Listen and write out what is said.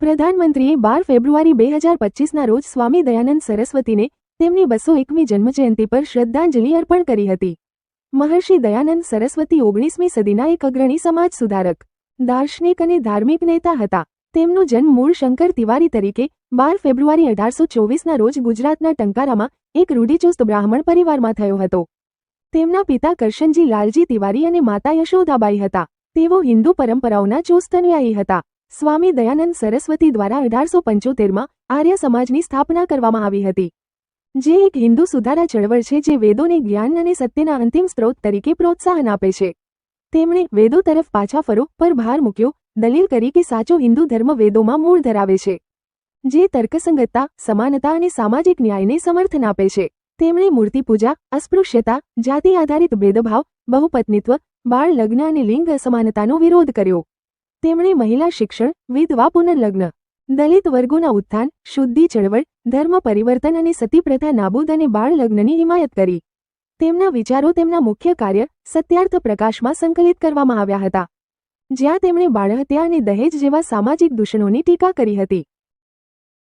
પ્રધાનમંત્રીએ બાર ફેબ્રુઆરી બે હજાર પચીસના રોજ સ્વામી દયાનંદ સરસ્વતીને તેમની બસો એકમી જન્મજયંતિ પર શ્રદ્ધાંજલિ અર્પણ કરી હતી. મહર્ષિ દયાનંદ સરસ્વતી ઓગણીસમી સદીના એક અગ્રણી સમાજ સુધારક, દાર્શનિક અને ધાર્મિક નેતા હતા. તેમનો જન્મ મૂળ શંકર તિવારી તરીકે બાર ફેબ્રુઆરી અઢારસો ચોવીસના રોજ ગુજરાતના ટંકારામાં એક રૂઢિચુસ્ત બ્રાહ્મણ પરિવારમાં થયો હતો. તેમના પિતા કરશનજી લાલજી તિવારી અને માતા યશોદાબાઈ હતા. તેઓ હિન્દુ પરંપરાઓના ચુસ્ત અનુયાયી હતા. સ્વામી દયાનંદ સરસ્વતી દ્વારા અઢારસો પંચોતેરમાં આર્ય સમાજની સ્થાપના કરવામાં આવી હતી. જે એક હિન્દુ સુધારા ચળવળ છે જે વેદોને જ્ઞાન અને સત્યના અંતિમ સ્ત્રોત તરીકે પ્રોત્સાહન આપે છે. તેમણે વેદો તરફ પાછા ફરો પર ભાર મૂક્યો, દલીલ કરી કે સાચો હિન્દુ ધર્મ વેદોમાં મૂળ ધરાવે છે. જે તર્કસંગતતા, સમાનતા અને સામાજિક ન્યાયને સમર્થન આપે છે. તેમણે મૂર્તિપૂજા અસ્પૃશ્યતા, જાતિ આધારિત ભેદભાવ, બહુપત્નીત્વ, બાળ લગ્ન અને લિંગ અસમાનતાનો વિરોધ કર્યો. તેમણે મહિલા શિક્ષણ, વિધવા પુનર્લગ્ન, દલિત વર્ગોના ઉત્થાન, શુદ્ધિ ચળવળ, ધર્મ પરિવર્તન અને સતી પ્રથા નાબૂદ અને બાળ લગ્નની હિમાયત કરી. તેમના વિચારો તેમના મુખ્ય કાર્ય, સત્યાર્થ પ્રકાશમાં સંકલિત કરવામાં આવ્યા હતા. જ્યાં તેમણે બાળહત્યા અને દહેજ જેવા સામાજિક દૂષણોની ટીકા કરી હતી.